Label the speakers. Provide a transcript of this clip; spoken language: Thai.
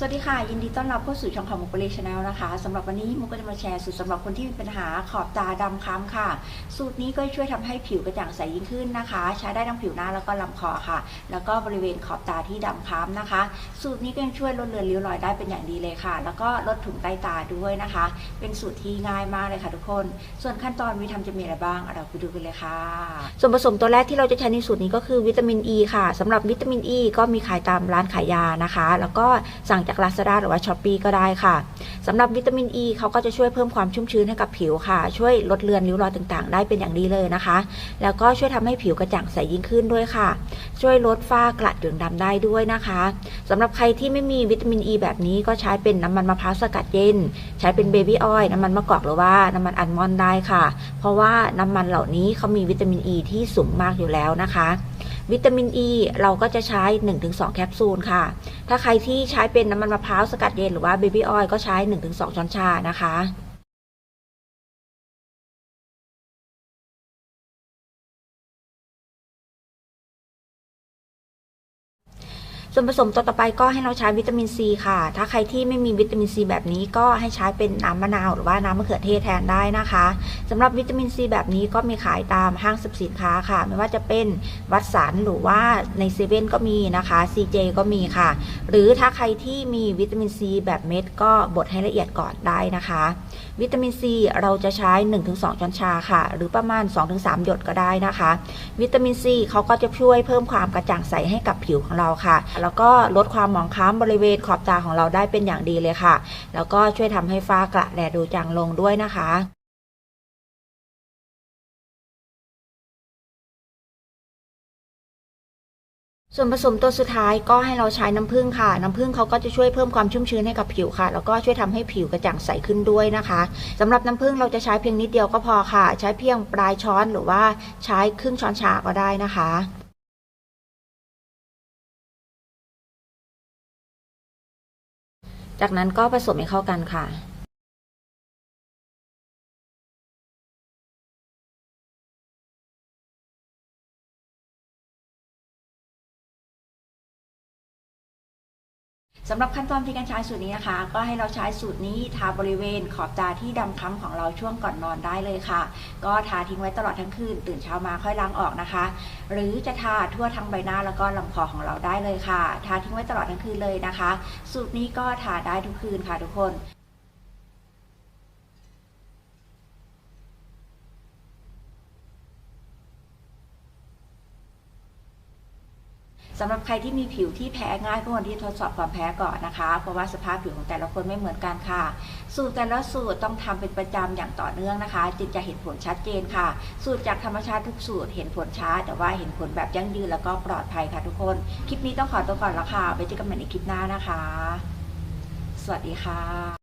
Speaker 1: สวัสดีค่ะ ยินดีต้อนรับเข้าสู่ช่องของมุกเปรีชแนลนะคะสำหรับวันนี้มุกก็จะมาแชร์สูตรสำหรับคนที่มีปัญหาขอบตาดำคล้ำค่ะ สูตรนี้ก็ช่วยทำให้ผิวกระจ่างใสยิ่งขึ้นนะคะ ใช้ได้ทั้งผิวหน้าแล้วก็ลำคอค่ะ แล้วก็บริเวณขอบตาที่ดำคล้ำนะคะ สูตรนี้ก็ยังช่วยลดเลือนริ้วรอยได้เป็นอย่างดีเลยค่ะ แล้วก็ลดถุงใต้ตาด้วยนะคะ เป็นสูตรที่ง่ายมากเลยค่ะ ทุกคน ส่วนขั้นตอนวิธีทำจะมีอะไรบ้างเราไปดูกันเลยค่ะ ส่วนผสมตัวแรกที่เราจะใช้ในสูตรนี้ก็คือวิตามินอ e ีค่ะสำหรับวิตามินอ e ีก็มีขายตามร้านขายยานะคะ แล้วก็สั่งจาก Lazada หรือว่า s h อ p e e ก็ได้ค่ะสำหรับวิตามินอ e ีเขาก็จะช่วยเพิ่มความชุ่มชื้นให้กับผิวค่ะ ช่วยลดเลือนริ้วรอยต่างๆ ได้เป็นอย่างดีเลยนะคะ แล้วก็ช่วยทำให้ผิวกระจ่างใสยิ่งขึ้นด้วยค่ะ ช่วยลดฝ้ากระด่างดำได้ด้วยนะคะสำหรับใครที่ไม่มีวิตามินอ e ีแบบนี้ก็ใช้เป็นน้ำมันมะพร้าวสกัดเย็น ใช้เป็นเบบี้ออยล์น้ำมันมะกอกหรือว่าน้ำมันอัลมอนด์ได้ค่ะ เพราะว่าน้ำมันเหล่านี้เขามีวิตามินอ e ีที่สูงมากอยู่แล้วนะคะ วิตามินอ e ีเราก็จะใช้ 1-2 แคปซูลค่ะ ถ้าใครที่ใช้เป็นน้ำมันมะพร้าวสกัดเย็นหรือว่าเบบี้ออยล์ก็ใช้ 1-2 ช้อนชานะคะ ส่วนผสมตัวต่อไปก็ให้เราใช้วิตามินซีค่ะ ถ้าใครที่ไม่มีวิตามินซีแบบนี้ก็ให้ใช้เป็นน้ำมะนาวหรือว่าน้ำมะเขือเทศแทนได้นะคะสำหรับวิตามินซีแบบนี้ก็มีขายตามห้างสรรพสินค้าค่ะ ไม่ว่าจะเป็นวัดสันหรือว่าในเซเว่นก็มีนะคะ CJ ก็มีค่ะ หรือถ้าใครที่มีวิตามินซีแบบเม็ดก็บดให้ละเอียดก่อนได้นะคะ วิตามินซีเราจะใช้ 1-2 ช้อนชาค่ะ หรือประมาณ 2-3 หยดก็ได้นะคะ วิตามินซีเขาก็จะช่วยเพิ่มความกระจ่างใสให้กับผิวของเราค่ะแล้วก็ลดความหมองคล้ำบริเวณขอบตาของเราได้เป็นอย่างดีเลยค่ะ แล้วก็ช่วยทำให้ฝ้ากระแดดูจางลงด้วยนะคะส่วนผสมตัวสุดท้ายก็ให้เราใช้น้ำผึ้งค่ะ น้ำผึ้งเขาก็จะช่วยเพิ่มความชุ่มชื้นให้กับผิวค่ะ แล้วก็ช่วยทำให้ผิวกระจ่างใสขึ้นด้วยนะคะสำหรับน้ำผึ้งเราจะใช้เพียงนิดเดียวก็พอค่ะ ใช้เพียงปลายช้อนหรือว่าใช้ครึ่งช้อนชาก็ได้นะคะ จากนั้นก็ผสมให้เข้ากันค่ะ สำหรับขั้นตอนที่การใช้สูตรนี้นะคะ ก็ให้เราใช้สูตรนี้ทาบริเวณขอบตาที่ดำคล้ำของเราช่วงก่อนนอนได้เลยค่ะ ก็ทาทิ้งไว้ตลอดทั้งคืนตื่นเช้ามาค่อยล้างออกนะคะ หรือจะทาทั่วทั้งใบหน้าแล้วก็ลำคอของเราได้เลยค่ะ ทาทิ้งไว้ตลอดทั้งคืนเลยนะคะ สูตรนี้ก็ทาได้ทุกคืนค่ะทุกคน สำหรับใครที่มีผิวที่แพ้ง่ายก็ควรที่ทดสอบความแพ้ก่อนนะคะ เพราะว่าสภาพผิวของแต่ละคนไม่เหมือนกันค่ะ สูตรแต่ละสูตรต้องทำเป็นประจำอย่างต่อเนื่องนะคะ จึงจะเห็นผลชัดเจนค่ะ สูตรจากธรรมชาติทุกสูตรเห็นผลช้า แต่ว่าเห็นผลแบบยั่งยืนแล้วก็ปลอดภัยค่ะทุกคน คลิปนี้ต้องขอตัวก่อนแล้วค่ะไว้เจอกันใหม่ในคลิปหน้านะคะ สวัสดีค่ะ